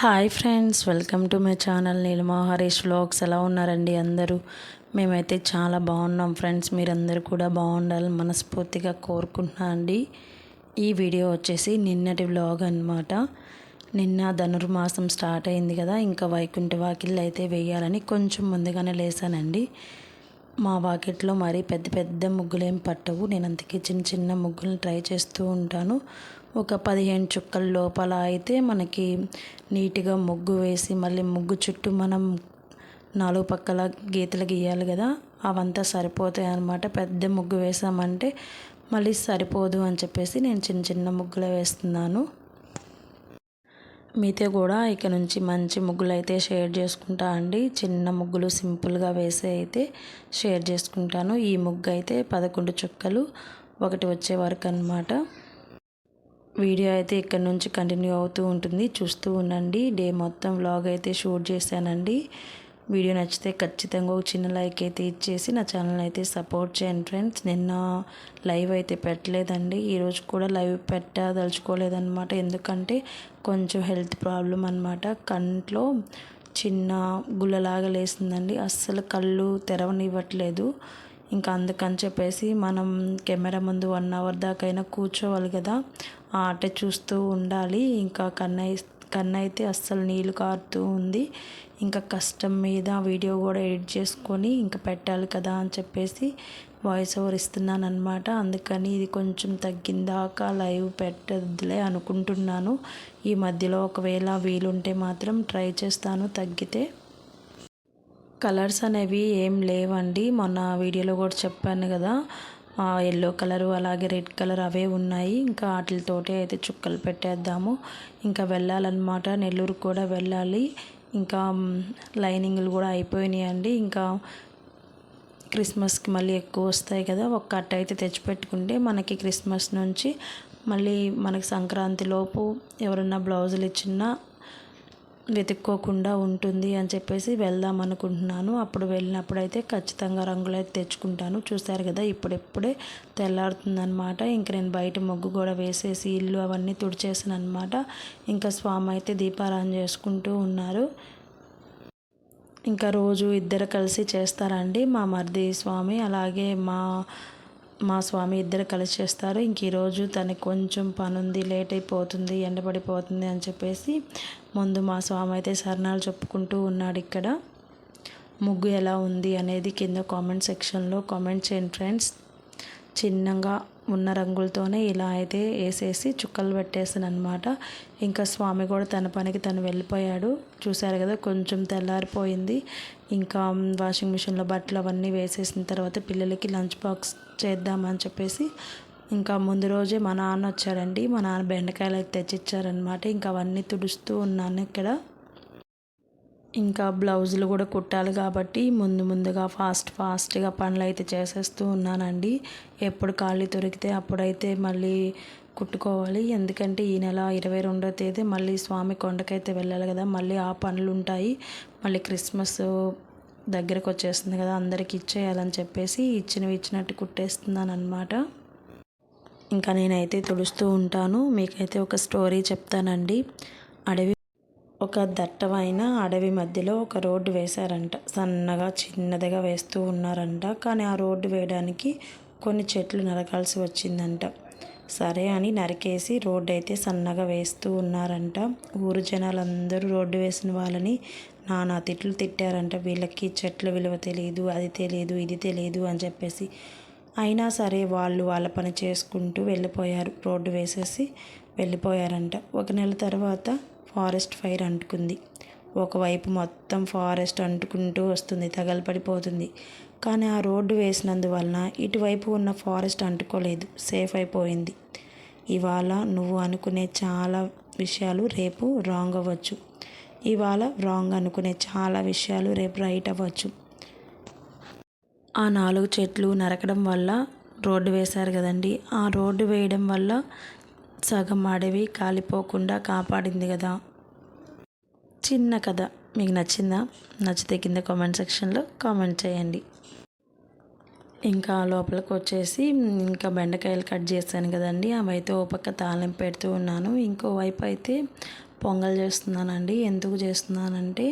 Hi friends welcome to my channel Neelima Harish vlogs. ఎలా ఉన్నారండి అందరూ? మేమైతే చాలా బాగున్నాం ఫ్రెండ్స్ మీరందరూ కూడా బాగుండాలని మనస్ఫూర్తిగా కోరుకుంటున్నా అండి. ఈ వీడియో వచ్చేసి నిన్నటి వ్లాగ్ అన్నమాట. నిన్న ధనుర్మాసం స్టార్ట్ అయింది కదా ఇంకా వైకుంఠ వాకిళ్ళు అయితే వేయాలని కొంచెం ముందుగానే లేసానండి. మా వాకిట్లో మరీ పెద్ద పెద్ద ముగ్గులు ఏం పట్టవు నేను అందుకే చిన్న చిన్న ముగ్గులను ట్రై చేస్తూ ఉంటాను. ఒక పదిహేను చుక్కల లోపల అయితే మనకి నీట్గా ముగ్గు వేసి మళ్ళీ ముగ్గు చుట్టూ మనం నాలుగు పక్కల గీతలు గీయాలి కదా అవంతా సరిపోతాయి అనమాట పెద్ద ముగ్గు వేసామంటే మళ్ళీ సరిపోదు అని చెప్పేసి నేను చిన్న చిన్న ముగ్గులు వేస్తున్నాను. మీతో కూడా ఇక నుంచి మంచి ముగ్గులు అయితే షేర్ చేసుకుంటా అండి. చిన్న ముగ్గులు సింపుల్గా వేసే అయితే షేర్ చేసుకుంటాను. ఈ ముగ్గు అయితే పదకొండు చుక్కలు ఒకటి వచ్చే వరకు అనమాట వీడియో అయితే ఇక్కడ నుంచి కంటిన్యూ అవుతూ ఉంటుంది. చూస్తూ ఉండండి. డే మొత్తం వ్లాగ్ అయితే షూట్ చేశానండి. వీడియో నచ్చితే ఖచ్చితంగా ఒక చిన్న లైక్ అయితే ఇచ్చేసి నా ఛానల్ అయితే సపోర్ట్ చేయండి ఫ్రెండ్స్ నిన్న లైవ్ అయితే పెట్టలేదండి. ఈరోజు కూడా లైవ్ పెట్టదలుచుకోలేదన్నమాట. ఎందుకంటే కొంచెం హెల్త్ ప్రాబ్లం అనమాట కంట్లో చిన్న గుల్లలాగా లేసిందండి అస్సలు కళ్ళు తెరవనివ్వట్లేదు. ఇంకా అందుకని చెప్పేసి మనం కెమెరా ముందు వన్ అవర్ దాకైనా కూర్చోవాలి కదా. ఆ ఆట చూస్తూ ఉండాలి. ఇంకా కన్నయ్య కన్ను అయితే అస్సలు నీళ్ళు కారుతూ ఉంది. ఇంకా కష్టం మీద వీడియో కూడా ఎడిట్ చేసుకొని ఇంకా పెట్టాలి కదా అని చెప్పేసి వాయిస్ ఓవర్ ఇస్తున్నాను అనమాట అందుకని ఇది కొంచెం తగ్గిందాక లైవ్ పెట్టదులే అనుకుంటున్నాను. ఈ మధ్యలో ఒకవేళ వీలుంటే మాత్రం ట్రై చేస్తాను తగ్గితే. కలర్స్ అనేవి ఏం లేవండి. మొన్న వీడియోలో కూడా చెప్పాను కదా ఎల్లో కలరు అలాగే రెడ్ కలర్ అవే ఉన్నాయి. ఇంకా వాటితోటే అయితే చుక్కలు పెట్టేద్దాము. ఇంకా వెళ్ళాలన్నమాట. నెల్లూరు కూడా వెళ్ళాలి. ఇంకా లైనింగ్లు కూడా అయిపోయినాయి అండి. ఇంకా క్రిస్మస్కి మళ్ళీ ఎక్కువ వస్తాయి కదా ఒక కట్ట అయితే తెచ్చిపెట్టుకుంటే మనకి క్రిస్మస్ నుంచి మళ్ళీ మనకి సంక్రాంతి లోపు ఎవరన్నా బ్లౌజులు ఇచ్చినా వెతుక్కోకుండా ఉంటుంది అని చెప్పేసి వెళ్దాం అనుకుంటున్నాను. అప్పుడు వెళ్ళినప్పుడు అయితే ఖచ్చితంగా రంగులు అయితే తెచ్చుకుంటాను. చూసారు కదా ఇప్పుడెప్పుడే తెల్లారుతుందనమాట ఇంక నేను బయట మొగ్గు కూడా వేసేసి ఇల్లు అవన్నీ తుడిచేసాను అనమాట ఇంకా స్వామి అయితే దీపారాధన చేసుకుంటూ ఉన్నారు. ఇంకా రోజు ఇద్దరు కలిసి చేస్తారండి మా మర్ది స్వామి. అలాగే మా మా స్వామి ఇద్దరు కలిసి చేస్తారు. ఇంక ఈరోజు తనకి కొంచెం పని ఉంది లేట్ అయిపోతుంది ఎండబడిపోతుంది అని చెప్పేసి ముందు మా స్వామి అయితే సరణాలు చెప్పుకుంటూ ఉన్నాడు ఇక్కడ. ముగ్గు ఎలా ఉంది అనేది కింద కామెంట్ సెక్షన్లో కామెంట్ చేయండి ఫ్రెండ్స్ చిన్నగా ఉన్న రంగులతోనే ఇలా అయితే వేసేసి చుక్కలు పెట్టేసాను అనమాట ఇంకా స్వామి కూడా తన పనికి తను వెళ్ళిపోయాడు. చూశారు కదా కొంచెం తెల్లారిపోయింది. ఇంకా వాషింగ్ మిషన్లో బట్టలు అవన్నీ వేసేసిన తర్వాత పిల్లలకి లంచ్ బాక్స్ చేద్దామని చెప్పేసి ఇంకా ముందు రోజే మా నాన్న వచ్చారండి మా నాన్న బెండకాయలు అయితే తెచ్చిచ్చారనమాట ఇంకా అవన్నీ తుడుస్తూ ఉన్నాను ఇక్కడ. ఇంకా బ్లౌజులు కూడా కుట్టాలి కాబట్టి ముందు ముందుగా ఫాస్ట్ ఫాస్ట్గా పనులు అయితే చేసేస్తూ ఉన్నానండి. ఎప్పుడు ఖాళీ దొరికితే అప్పుడైతే మళ్ళీ కుట్టుకోవాలి. ఎందుకంటే ఈ నెల ఇరవై రెండో తేదీ మళ్ళీ స్వామి కొండకైతే వెళ్ళాలి కదా. మళ్ళీ ఆ పనులు ఉంటాయి. మళ్ళీ క్రిస్మస్ దగ్గరకు వచ్చేస్తుంది కదా. అందరికి ఇచ్చేయాలని చెప్పేసి ఇచ్చినవి ఇచ్చినట్టు కుట్టేస్తున్నాను అనమాట ఇంకా నేనైతే తుడుస్తూ ఉంటాను. మీకైతే ఒక స్టోరీ చెప్తానండి. అడవి ఒక దట్టమైన అడవి మధ్యలో ఒక రోడ్డు వేశారంట. సన్నగా చిన్నదిగా వేస్తూ ఉన్నారంట. కానీ ఆ రోడ్డు వేయడానికి కొన్ని చెట్లు నరకాల్సి వచ్చిందంట. సరే అని నరికేసి రోడ్డు అయితే సన్నగా వేస్తూ ఉన్నారంట. ఊరు జనాలందరూ రోడ్డు వేసిన వాళ్ళని నానా తిట్లు తిట్టారంట. వీళ్ళకి చెట్ల విలువ తెలియదు అది తెలియదు ఇది తెలియదు అని చెప్పేసి అయినా సరే వాళ్ళు వాళ్ళ పని చేసుకుంటూ వెళ్ళిపోయారు. రోడ్డు వేసేసి వెళ్ళిపోయారంట. ఒక నెల తర్వాత ఫారెస్ట్ ఫైర్ అంటుకుంది. ఒకవైపు మొత్తం ఫారెస్ట్ అంటుకుంటూ వస్తుంది తగలపడిపోతుంది. కానీ ఆ రోడ్డు వేసినందువలన ఇటువైపు ఉన్న ఫారెస్ట్ అంటుకోలేదు సేఫ్ అయిపోయింది. ఇవాళ నువ్వు అనుకునే చాలా విషయాలు రేపు రాంగ్ అవ్వచ్చు. ఇవాళ రాంగ్ అనుకునే చాలా విషయాలు రేపు రైట్ అవ్వచ్చు. ఆ నాలుగు చెట్లు నరకడం వల్ల రోడ్డు వేశారు కదండి. ఆ రోడ్డు వేయడం వల్ల సగం అడవి కాలిపోకుండా కాపాడింది కదా. చిన్న కథ. మీకు నచ్చిందా? నచ్చితే కింద కామెంట్ సెక్షన్లో కామెంట్ చేయండి. ఇంకా లోపలికి వచ్చేసి ఇంకా బెండకాయలు కట్ చేశాను కదండి. అవైతే ఓ పక్క తాలింపు పెడుతూ ఉన్నాను. ఇంకో వైపు అయితే పొంగల్ చేస్తున్నానండి. ఎందుకు చేస్తున్నానంటే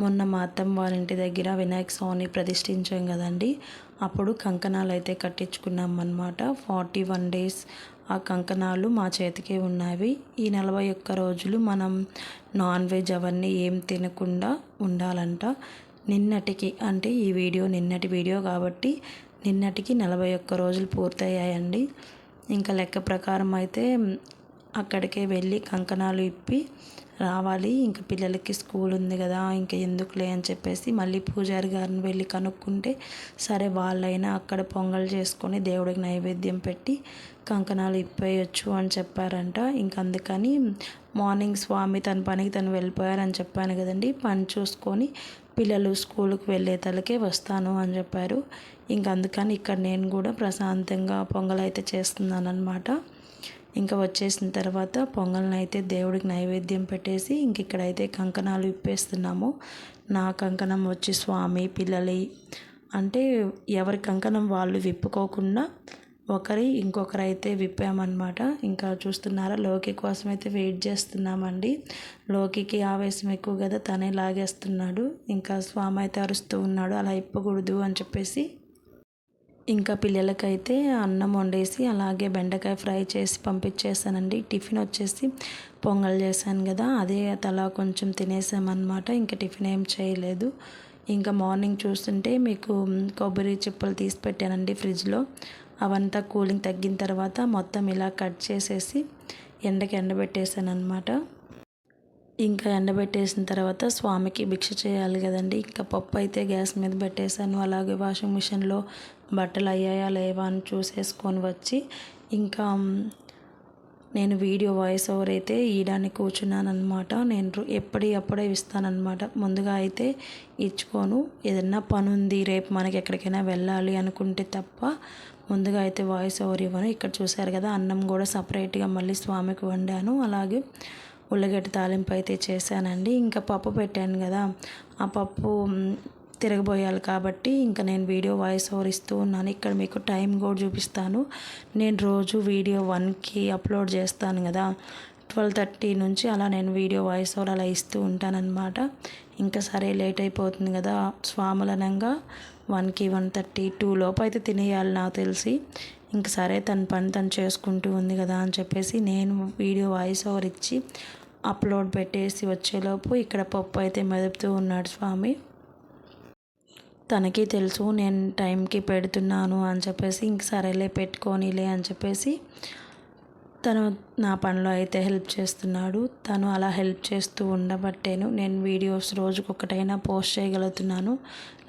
మొన్న మా అత్తమ్మ వాళ్ళ ఇంటి దగ్గర వినాయక స్వామిని ప్రతిష్ఠించాం కదండి. అప్పుడు కంకణాలు అయితే కట్టించుకున్నాం అనమాట ఫార్టీ వన్ డేస్ ఆ కంకణాలు మా చేతికే ఉన్నవి. ఈ నలభై ఒక్క రోజులు మనం నాన్ వెజ్ అవన్నీ ఏం తినకుండా ఉండాలంట. నిన్నటికి అంటే ఈ వీడియో నిన్నటి వీడియో కాబట్టి నిన్నటికి నలభై ఒక్క రోజులు పూర్తయ్యాయండి. ఇంకా లెక్క ప్రకారం అయితే అక్కడికే వెళ్ళి కంకణాలు ఇప్పి రావాలి ఇంకా పిల్లలకి స్కూల్ ఉంది కదా ఇంకా ఎందుకులే అని చెప్పేసి మళ్ళీ పూజారి గారిని వెళ్ళి కనుక్కుంటే సరే వాళ్ళైనా అక్కడ పొంగల్ చేసుకొని దేవుడికి నైవేద్యం పెట్టి కంకణాలు ఇప్పేయచ్చు అని చెప్పారంట. ఇంక అందుకని మార్నింగ్ స్వామి తన పనికి తను వెళ్ళిపోయారని చెప్పాను కదండి. పని చూసుకొని పిల్లలు స్కూల్కి వెళ్ళే తలకే వస్తాను అని చెప్పారు. ఇంక అందుకని ఇక్కడ నేను కూడా ప్రశాంతంగా పొంగల్ అయితే చేస్తున్నాను అనమాట ఇంకా వచ్చేసిన తర్వాత పొంగల్ని అయితే దేవుడికి నైవేద్యం పెట్టేసి ఇంక ఇక్కడైతే కంకణాలు ఇప్పేస్తున్నాము. నా కంకణం వచ్చి స్వామి పిల్లలి. అంటే ఎవరి కంకణం వాళ్ళు విప్పుకోకుండా ఒకరి ఇంకొకరు అయితే విప్పామన్నమాట. ఇంకా చూస్తున్నారా లోకి కోసం అయితే వెయిట్ చేస్తున్నామండి. లోకికి ఆవేశం ఎక్కువ కదా తనే లాగేస్తున్నాడు. ఇంకా స్వామి అయితే అరుస్తూ ఉన్నాడు అలా ఇప్పకూడదు అని చెప్పేసి ఇంకా పిల్లలకైతే అన్నం వండేసి అలాగే బెండకాయ ఫ్రై చేసి పంపించేసానండి టిఫిన్ వచ్చేసి పొంగల్ చేశాను కదా అదే తలా కొంచెం తినేసామన్నమాట. ఇంకా టిఫిన్ ఏం చేయలేదు. ఇంకా మార్నింగ్ చూస్తుంటే మీకు కొబ్బరి చిప్పలు తీసి పెట్టానండి ఫ్రిడ్జ్లో. అవంతా కూలింగ్ తగ్గిన తర్వాత మొత్తం ఇలా కట్ చేసేసి ఎండకి ఎండబెట్టేసాను అనమాట ఇంకా ఎండబెట్టేసిన తర్వాత స్వామికి భిక్ష చేయాలి కదండి. ఇంకా పప్పు అయితే గ్యాస్ మీద పెట్టేశాను. అలాగే వాషింగ్ మిషన్లో బట్టలు అయ్యాయా లేవా అని చూసేసుకొని వచ్చి ఇంకా నేను వీడియో వాయిస్ ఓవర్ అయితే ఇయడానికి కూర్చున్నాను అనమాట నేను ఎప్పటి అప్పుడే ఇస్తానమాట ముందుగా అయితే ఇచ్చుకోను. ఏదన్నా పని ఉంది రేపు మనకి ఎక్కడికైనా వెళ్ళాలి అనుకుంటే తప్ప ముందుగా అయితే వాయిస్ ఓవర్ ఇవ్వను. ఇక్కడ చూశారు కదా అన్నం కూడా సపరేట్గా మళ్ళీ స్వామికి వండాను. అలాగే ఉల్లగడ్డ తాలింపు అయితే చేశానండి. ఇంకా పప్పు పెట్టాను కదా ఆ పప్పు తిరగబోయాలి కాబట్టి ఇంకా నేను వీడియో వాయిస్ ఓవర్ ఇస్తూ ఉన్నాను. ఇక్కడ మీకు టైం కూడా చూపిస్తాను. నేను రోజు వీడియో వన్కి అప్లోడ్ చేస్తాను కదా ట్వెల్వ్ థర్టీ నుంచి అలా నేను వీడియో వాయిస్ ఓవర్ అలా ఇస్తూ ఉంటానన్నమాట. ఇంకా సరే లేట్ అయిపోతుంది కదా స్వాములనంగా వన్కి వన్ థర్టీ టూ లోపు అయితే తినేయాలి నాకు తెలిసి. ఇంక సరే తన పని తను చేసుకుంటూ ఉంది కదా అని చెప్పేసి నేను వీడియో వాయిస్ ఓవర్ ఇచ్చి అప్లోడ్ పెట్టేసి వచ్చేలోపు ఇక్కడ పప్పు అయితే మెదుపుతూ ఉన్నాడు స్వామి. తనకి తెలుసు నేను టైంకి పెడుతున్నాను అని చెప్పేసి ఇంక సరేలే పెట్టుకోనిలే అని చెప్పేసి తను నా పనిలో అయితే హెల్ప్ చేస్తున్నాడు. తను అలా హెల్ప్ చేస్తూ ఉండబట్టేను. నేను వీడియోస్ రోజుకొకటైనా పోస్ట్ చేయగలుగుతున్నాను.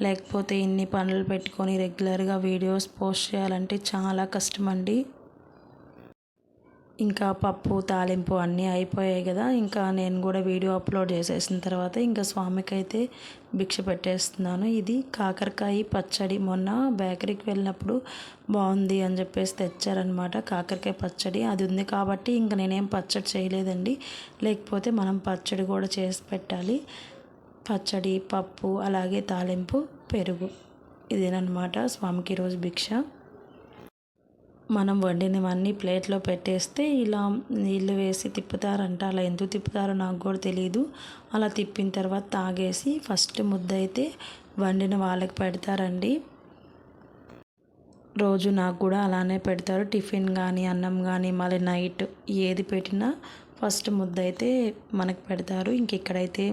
లేకపోతే ఇన్ని పనులు పెట్టుకొని రెగ్యులర్గా వీడియోస్ పోస్ట్ చేయాలంటే చాలా కష్టం అండి ఇంకా పప్పు తాలింపు అన్నీ అయిపోయాయి కదా. ఇంకా నేను కూడా వీడియో అప్లోడ్ చేసేసిన తర్వాత ఇంకా స్వామికి అయితే భిక్ష పెట్టేస్తున్నాను. ఇది కాకరకాయ పచ్చడి. మొన్న బేకరీకి వెళ్ళినప్పుడు బాగుంది అని చెప్పేసి తెచ్చారనమాట కాకరకాయ పచ్చడి. అది ఉంది కాబట్టి ఇంకా నేనేం పచ్చడి చేయలేదండి. లేకపోతే మనం పచ్చడి కూడా చేసి పెట్టాలి. పచ్చడి పప్పు అలాగే తాలింపు పెరుగు. ఇదేనమాట స్వామికి ఈరోజు భిక్ష. మనం వండినవన్నీ ప్లేట్లో పెట్టేస్తే ఇలా నీళ్ళు వేసి తిప్పుతారంట. అలా ఎందుకు తిప్పుతారో నాకు కూడా తెలియదు అలా తిప్పిన తర్వాత తాగేసి ఫస్ట్ ముద్ద అయితే వండిన వాళ్ళకి పెడతారండి. రోజు నాకు కూడా అలానే పెడతారు. టిఫిన్ కానీ అన్నం కానీ మళ్ళీ నైట్ ఏది పెట్టినా ఫస్ట్ ముద్ద అయితే మనకు పెడతారు. ఇంకెక్కడైతే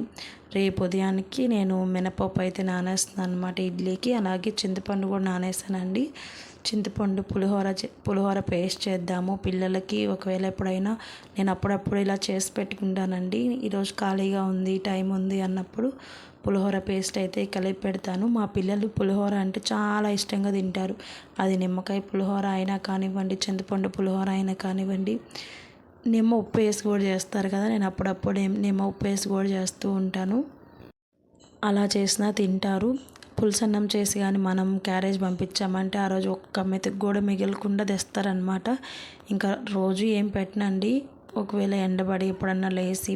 రేపు ఉదయానికి నేను మినపప్పు అయితే నానేస్తున్నాను అనమాట ఇడ్లీకి. అలాగే చింతపండు కూడా నానేస్తానండి చింతపండు పులిహోర పులిహోర పేస్ట్ చేద్దాము. పిల్లలకి ఒకవేళ ఎప్పుడైనా నేను అప్పుడప్పుడు ఇలా చేసి పెట్టుకుంటానండి. ఈరోజు ఖాళీగా ఉంది టైం ఉంది అన్నప్పుడు పులిహోర పేస్ట్ అయితే కలిపి పెడతాను. మా పిల్లలు పులిహోర అంటే చాలా ఇష్టంగా తింటారు. అది నిమ్మకాయ పులిహోర అయినా కానివ్వండి చింతపండు పులిహోర అయినా కానివ్వండి నిమ్మ ఉప్పు వేసి కూడా చేస్తారు కదా. నేను అప్పుడప్పుడు నిమ్మ ఉప్పు వేసి కూడా చేస్తూ ఉంటాను. అలా చేసినా తింటారు. పులుసన్నం చేసి కానీ మనం క్యారేజ్ పంపించామంటే ఆ రోజు ఒక్క మెతుకు కూడా మిగలకుండా తెస్తారనమాట ఇంకా రోజు ఏం పెట్టనండి? ఒకవేళ ఎండబడి ఎప్పుడన్నా లేచి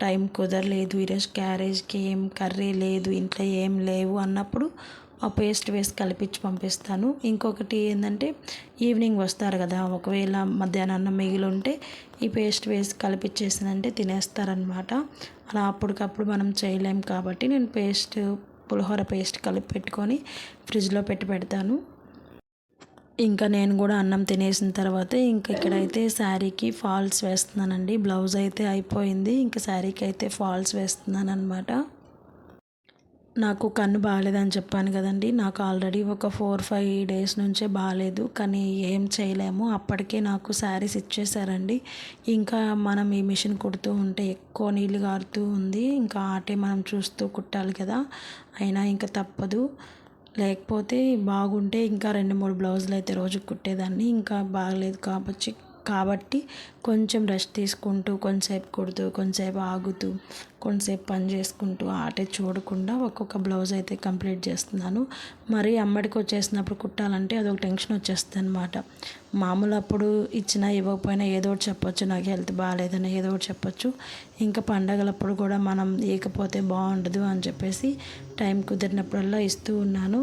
టైం కుదరలేదు ఈరోజు క్యారేజ్కి ఏం కర్రీ లేదు ఇంట్లో ఏం లేవు అన్నప్పుడు ఆ పేస్ట్ వేసి కలిపించి పంపిస్తాను. ఇంకొకటి ఏంటంటే ఈవినింగ్ వస్తారు కదా ఒకవేళ మధ్యాహ్నం మిగిలి ఉంటే ఈ పేస్ట్ వేసి కలిపించేసానంటే తినేస్తారనమాట అలా అప్పటికప్పుడు మనం చేయలేం కాబట్టి నేను పేస్ట్ పులిహోర పేస్ట్ కలిపి పెట్టుకొని ఫ్రిడ్జ్లో పెట్టి పెడతాను. ఇంకా నేను కూడా అన్నం తినేసిన తర్వాత ఇంకా ఇక్కడైతే శారీకి ఫాల్స్ వేస్తున్నానండి. బ్లౌజ్ అయితే అయిపోయింది. ఇంకా శారీకి అయితే ఫాల్స్ వేస్తున్నాను అనమాట నాకు కన్ను బాగాలేదని చెప్పాను కదండి. నాకు ఆల్రెడీ ఒక ఫోర్ ఫైవ్ డేస్ నుంచే బాగాలేదు కానీ ఏం చేయలేము. అప్పటికే నాకు శారీస్ ఇచ్చేసారండి ఇంకా మనం ఈ మిషన్ కుడుతూ ఉంటే ఎక్కువ నీళ్ళు గారుతూ ఉంది. ఇంకా ఆటే మనం చూస్తూ కుట్టాలి కదా. అయినా ఇంకా తప్పదు. లేకపోతే బాగుంటే ఇంకా రెండు మూడు బ్లౌజులు అయితే రోజు కుట్టేదాన్ని. ఇంకా బాగలేదు కాబట్టి కాబట్టి కొంచెం రెస్ట్ తీసుకుంటూ కొంచెంసేపు కుడుతూ కొంచెంసేపు ఆగుతూ కొంచెంసేపు పని చేసుకుంటూ ఆటే చూడకుండా ఒక్కొక్క బ్లౌజ్ అయితే కంప్లీట్ చేస్తున్నాను. మరి అమ్మడికి వచ్చేసినప్పుడు కుట్టాలంటే అదొక టెన్షన్ వచ్చేస్తుంది అనమాట మామూలు అప్పుడు ఇచ్చినా ఇవ్వకపోయినా ఏదో ఒకటి చెప్పొచ్చు. నాకు హెల్త్ బాగాలేదని ఏదో ఒకటి చెప్పొచ్చు. ఇంకా పండగలప్పుడు కూడా మనం ఇకపోతే బాగుండదు అని చెప్పేసి టైం కుదిరినప్పుడల్లా ఇస్తూ ఉన్నాను.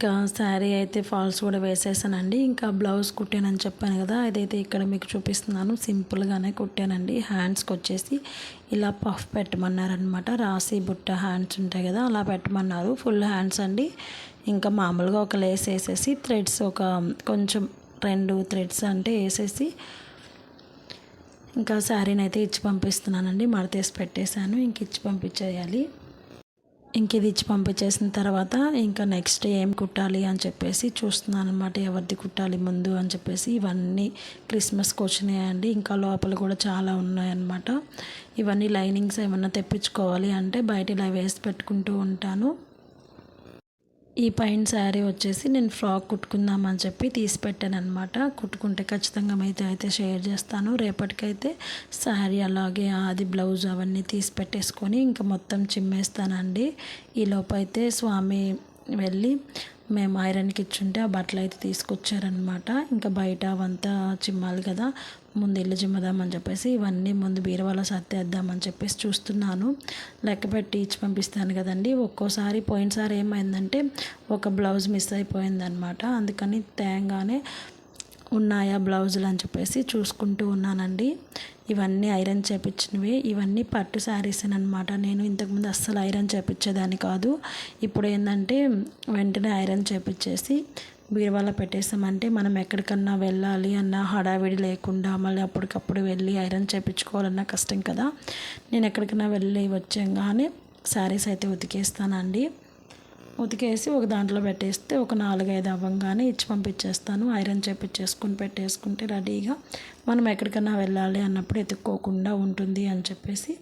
ఇంకా శారీ అయితే ఫాల్స్ కూడా వేసేసానండి. ఇంకా బ్లౌజ్ కుట్టానని చెప్పాను కదా అదైతే ఇక్కడ మీకు చూపిస్తున్నాను. సింపుల్గానే కుట్టానండి. హ్యాండ్స్కి వచ్చేసి ఇలా పఫ్ పెట్టమన్నారనమాట రాసి బుట్ట హ్యాండ్స్ ఉంటాయి కదా అలా పెట్టమన్నారు. ఫుల్ హ్యాండ్స్ అండి. ఇంకా మామూలుగా ఒక లేస్ వేసేసి థ్రెడ్స్ ఒక కొంచెం రెండు థ్రెడ్స్ అంటే వేసేసి ఇంకా శారీని అయితే ఇచ్చి పంపిస్తున్నానండి. మడతేసి పెట్టేశాను. ఇంక ఇచ్చి పంపించేయాలి. ఇంక ఇది ఇచ్చి పంపించేసిన తర్వాత ఇంకా నెక్స్ట్ ఏం కుట్టాలి అని చెప్పేసి చూస్తున్నాను అనమాట ఎవరిది కుట్టాలి ముందు అని చెప్పేసి ఇవన్నీ క్రిస్మస్కి వచ్చినాయండి. ఇంకా లోపల కూడా చాలా ఉన్నాయన్నమాట ఇవన్నీ లైనింగ్స్ ఏమన్నా తెప్పించుకోవాలి అంటే బయట ఇలా వేసి పెట్టుకుంటూ ఉంటాను. ఈ పైన శారీ వచ్చేసి నేను ఫ్రాక్ కుట్టుకుందామని చెప్పి తీసి పెట్టాను అనమాట కుట్టుకుంటే ఖచ్చితంగా అయితే అయితే షేర్ చేస్తాను. రేపటికైతే శారీ అలాగే అది బ్లౌజ్ అవన్నీ తీసి పెట్టేసుకొని ఇంకా మొత్తం చిమ్మేస్తానండి. ఈ అయితే స్వామి వెళ్ళి మేము ఐరన్కి ఇచ్చుంటే ఆ బట్టలు అయితే తీసుకొచ్చారనమాట ఇంకా బయట అవంతా చిమ్మాలి కదా. ముందు ఇల్లు చిమ్మదామని చెప్పేసి ఇవన్నీ ముందు బీరవాలో సర్దేద్దామని చెప్పేసి చూస్తున్నాను. లెక్క పెట్టి ఇచ్చి పంపిస్తాను కదండి. ఒక్కోసారి పోయినసారి ఏమైందంటే ఒక బ్లౌజ్ మిస్ అయిపోయిందనమాట అందుకని తేంగానే ఉన్నాయా బ్లౌజులు అని చెప్పేసి చూసుకుంటూ ఉన్నానండి. ఇవన్నీ ఐరన్ చేపించినవి ఇవన్నీ పట్టు శారీస్ అనమాట నేను ఇంతకుముందు అస్సలు ఐరన్ చేపించేదాన్ని కాదు. ఇప్పుడు ఏంటంటే వెంటనే ఐరన్ చేపించేసి బీరువాలో పెట్టేసామంటే మనం ఎక్కడికన్నా వెళ్ళాలి అన్న హడావిడి లేకుండా మళ్ళీ అప్పటికప్పుడు వెళ్ళి ఐరన్ చేపించుకోవాలన్నా కష్టం కదా. నేను ఎక్కడికైనా వెళ్ళి వచ్చాం కానీ శారీస్ అయితే ఉతికేస్తానండి. ఉతికేసి ఒక దాంట్లో పెట్టేస్తే ఒక నాలుగైదు అవ్వంగానే ఇచ్చి పంపించేస్తాను. ఐరన్ చేపించేసుకుని పెట్టేసుకుంటే రెడీగా. మనం ఎక్కడికైనా వెళ్ళాలి అన్నప్పుడు ఎత్తుక్కోకుండా ఉంటుంది అని చెప్పేసి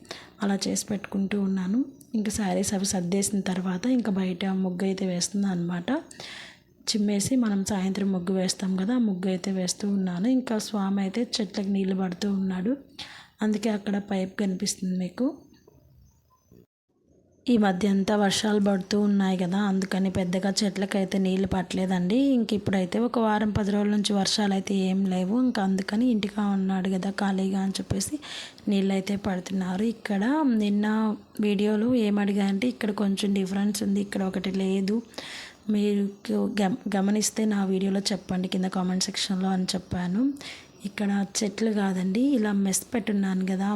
అలా చేసి పెట్టుకుంటూ ఉన్నాను. ఇంకా శారీస్ అవి సర్దేసిన తర్వాత ఇంకా బయట ముగ్గు అయితే వేస్తుంది అనమాట చిమ్మేసి మనం సాయంత్రం ముగ్గు వేస్తాం కదా ముగ్గు అయితే వేస్తూ ఉన్నాను. ఇంకా స్వామి అయితే చెట్లకు నీళ్ళు పడుతూ ఉన్నాడు. అందుకే అక్కడ పైప్ కనిపిస్తుంది మీకు. ఈ మధ్య అంతా వర్షాలు పడుతూ ఉన్నాయి కదా అందుకని పెద్దగా చెట్లకైతే నీళ్ళు పట్టలేదండి. ఇంక ఇప్పుడైతే ఒక వారం పది రోజుల నుంచి వర్షాలు అయితే ఏం లేవు. ఇంకా అందుకని ఇంటికా ఉన్నాడు కదా ఖాళీగా అని చెప్పేసి నీళ్ళు అయితే పడుతున్నారు. ఇక్కడ నిన్న వీడియోలు ఏమడిగాయంటే ఇక్కడ కొంచెం డిఫరెన్స్ ఉంది ఇక్కడ ఒకటి లేదు. మీరు గమనిస్తే నా వీడియోలో చెప్పండి కింద కామెంట్ సెక్షన్లో అని చెప్పాను. ఇక్కడ చెట్లు కాదండి ఇలా మెస్ పెట్టున్నాను కదా.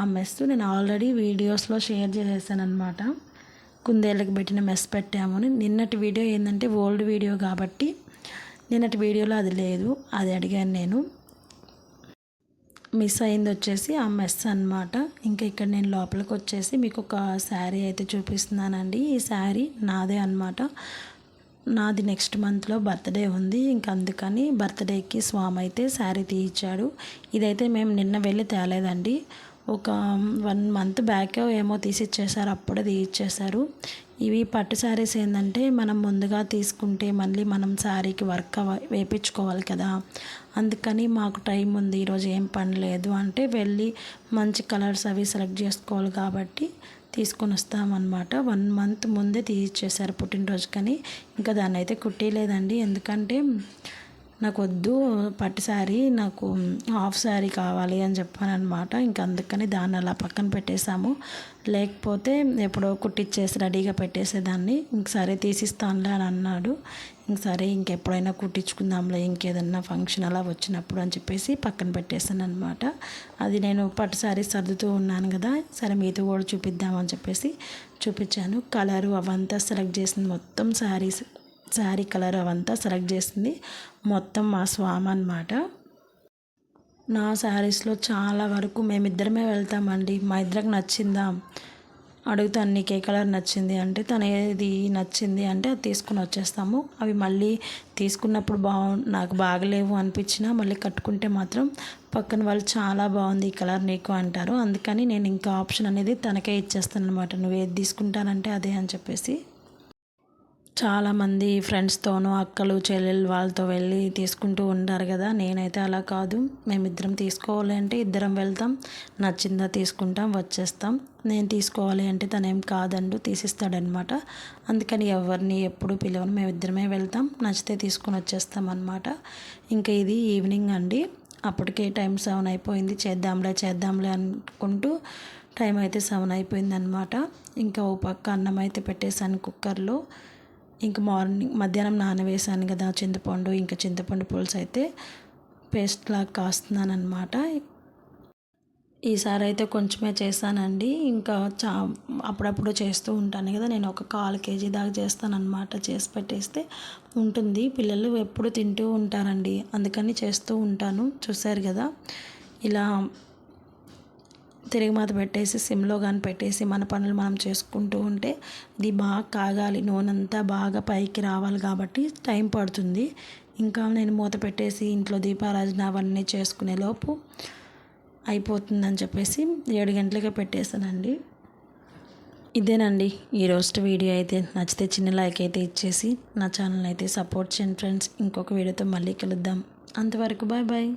ఆ మెస్ నేను ఆల్రెడీ వీడియోస్లో షేర్ చేసేసాను అనమాట కుందేళ్ళకి పెట్టిన మెస్ పెట్టామని నిన్నటి వీడియో ఏంటంటే ఓల్డ్ వీడియో కాబట్టి నిన్నటి వీడియోలో అది లేదు. అది అడిగాను నేను. మిస్ అయింది వచ్చేసి ఆ మెస్ అనమాట ఇంకా ఇక్కడ నేను లోపలికి వచ్చేసి మీకు ఒక శారీ అయితే చూపిస్తున్నానండి. ఈ శారీ నాదే అనమాట నాది నెక్స్ట్ మంత్లో బర్త్డే ఉంది. ఇంక అందుకని బర్త్డేకి స్వామి అయితే శారీ తీయించాడు ఇదైతే మేము నిన్న వెళ్ళి తేలేదండి. ఒక వన్ మంత్ బ్యాక్ ఏమో తీసిచ్చేసారు అప్పుడే తీయిచ్చేసారు ఇవి పట్టు శారీస్ ఏంటంటే మనం ముందుగా తీసుకుంటే మళ్ళీ మనం శారీకి వర్క్ వేయించుకోవాలి కదా. అందుకని మాకు టైం ఉంది ఈరోజు ఏం పని లేదు అంటే వెళ్ళి మంచి కలర్స్ అవి సెలెక్ట్ చేసుకోవాలి కాబట్టి తీసుకొని వస్తామన్నమాట. వన్ మంత్ ముందే తీసిచ్చేసారు పుట్టినరోజు కానీ. ఇంకా దాన్ని అయితే కుట్టిలేదండి ఎందుకంటే నాకు వద్దు పట్టు శారీ నాకు హాఫ్ శారీ కావాలి అని చెప్పాను అనమాట ఇంక అందుకని దాన్ని అలా పక్కన పెట్టేశాము. లేకపోతే ఎప్పుడో కుట్టించేసి రెడీగా పెట్టేసేదాన్ని. ఇంక సరే తీసిస్తానులే అని అన్నాడు. ఇంక సరే ఇంకెప్పుడైనా కుట్టించుకుందాంలే ఇంకేదన్నా ఫంక్షన్ అలా వచ్చినప్పుడు అని చెప్పేసి పక్కన పెట్టేసాను అనమాట అది నేను పట్టు శారీ సర్దుతూ ఉన్నాను కదా సరే మీతో కూడా చూపిద్దామని చెప్పేసి చూపించాను. కలరు అవంతా సెలెక్ట్ చేసింది మొత్తం శారీస్. శారీ కలర్ అవంతా సెలెక్ట్ చేసింది. మొత్తం మా స్వామి అనమాట నా శారీస్లో చాలా వరకు మేమిద్దరమే వెళ్తామండి. మా ఇద్దరికి నచ్చిందా? అడుగుతాను నీకు ఏ కలర్ నచ్చింది? అంటే తను ఏది నచ్చింది అంటే అది తీసుకుని వచ్చేస్తాము. అవి మళ్ళీ తీసుకున్నప్పుడు బాగు నాకు బాగలేవు అనిపించినా మళ్ళీ కట్టుకుంటే మాత్రం పక్కన వాళ్ళు చాలా బాగుంది ఈ కలర్ నీకు అంటారు. అందుకని నేను ఇంకా ఆప్షన్ అనేది తనకే ఇచ్చేస్తాను అనమాట నువ్వు ఏది తీసుకుంటానంటే అదే అని చెప్పేసి. చాలామంది ఫ్రెండ్స్తోనూ అక్కలు చెల్లెలు వాళ్ళతో వెళ్ళి తీసుకుంటూ ఉంటారు కదా. నేనైతే అలా కాదు. మేమిద్దరం తీసుకోవాలి అంటే ఇద్దరం వెళ్తాం. నచ్చిందా తీసుకుంటాం వచ్చేస్తాం. నేను తీసుకోవాలి అంటే తనేం కాదండు తీసిస్తాడనమాట అందుకని ఎవరిని ఎప్పుడు పిలవను మేమిద్దరమే వెళ్తాం. నచ్చితే తీసుకొని వచ్చేస్తాం అనమాట ఇంకా ఇది ఈవినింగ్ అండి. అప్పటికే టైం సెవెన్ అయిపోయింది. చేద్దాంలే చేద్దాంలే అనుకుంటూ టైం అయితే సెవెన్ అయిపోయింది అనమాట ఇంకా ఓ పక్క అన్నం అయితే పెట్టేశాను కుక్కర్లో. ఇంక మార్నింగ్ మధ్యాహ్నం నానవేసాను కదా చింతపండు ఇంకా చింతపండు పులుసు అయితే పేస్ట్ లాగా కాస్తున్నాను అనమాట ఈసారి అయితే కొంచెమే చేశానండి. ఇంకా చా అప్పుడప్పుడు చేస్తూ ఉంటాను కదా నేను ఒక కాల్ కేజీ దాకా చేస్తానన్నమాట. చేసి పెట్టేస్తే ఉంటుంది. పిల్లలు ఎప్పుడు తింటూ ఉంటారండి. అందుకని చేస్తూ ఉంటాను. చూసారు కదా ఇలా తిరిగిమాత పెట్టేసి సిమ్లో కానీ పెట్టేసి మన పనులు మనం చేసుకుంటూ ఉంటే ఇది బాగా కాగాలి. నూనె అంతా బాగా పైకి రావాలి కాబట్టి టైం పడుతుంది. ఇంకా నేను మూత పెట్టేసి ఇంట్లో దీపారాజన అవన్నీ చేసుకునే లోపు అయిపోతుందని చెప్పేసి ఏడు గంటలకే పెట్టేశానండి. ఇదేనండి ఈ రోస్ట్ వీడియో అయితే. నచ్చితే చిన్న లైక్ అయితే ఇచ్చేసి నా ఛానల్ అయితే సపోర్ట్ చేయండి ఫ్రెండ్స్. ఇంకొక వీడియోతో మళ్ళీ కలుద్దాం. అంతవరకు బాయ్ బాయ్.